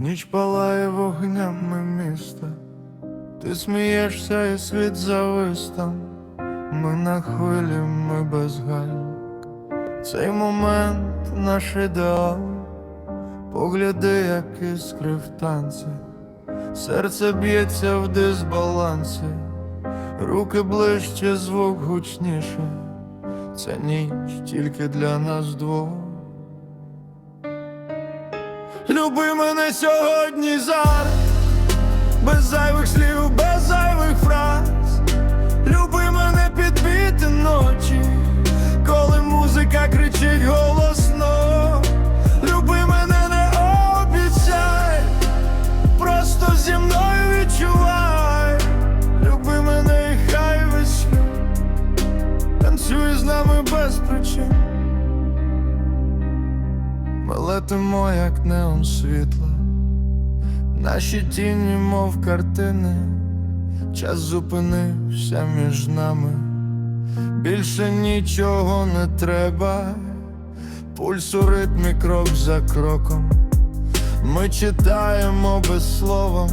Ніч палає вогнями міста, ти смієшся і світ завис там. Ми на хвилі, ми без гальм Цей момент наш ідеал. Погляди, як іскри в танці, серце б'ється в дисбалансі, руки ближче, звук гучніше, це ніч тільки для нас двох. Люби мене сьогодні зараз, без зайвих слів, без зайвих Ми летимо, як неон світла, наші тіні, мов картини, час зупинився між нами, більше нічого не треба, пульс у ритмі крок за кроком. Ми читаємо без слова.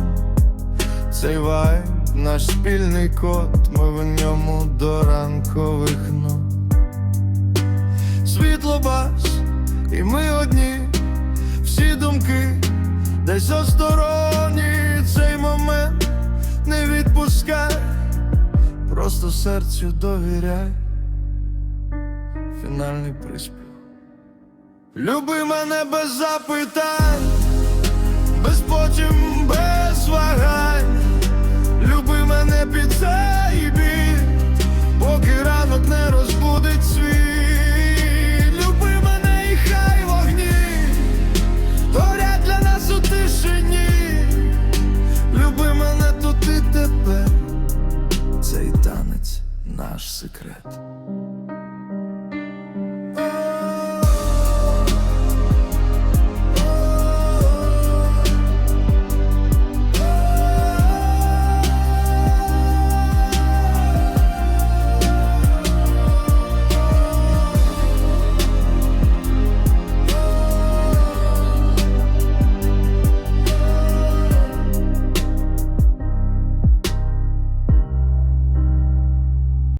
Цей вайб, наш спільний код, ми в ньому до ранкових нот. Світло бас, і ми одні, всі думки десь осторонні. Цей момент не відпускай, просто серцю довіряй. Фінальний приспів. Люби мене без запитань, без потім, nasz sekret.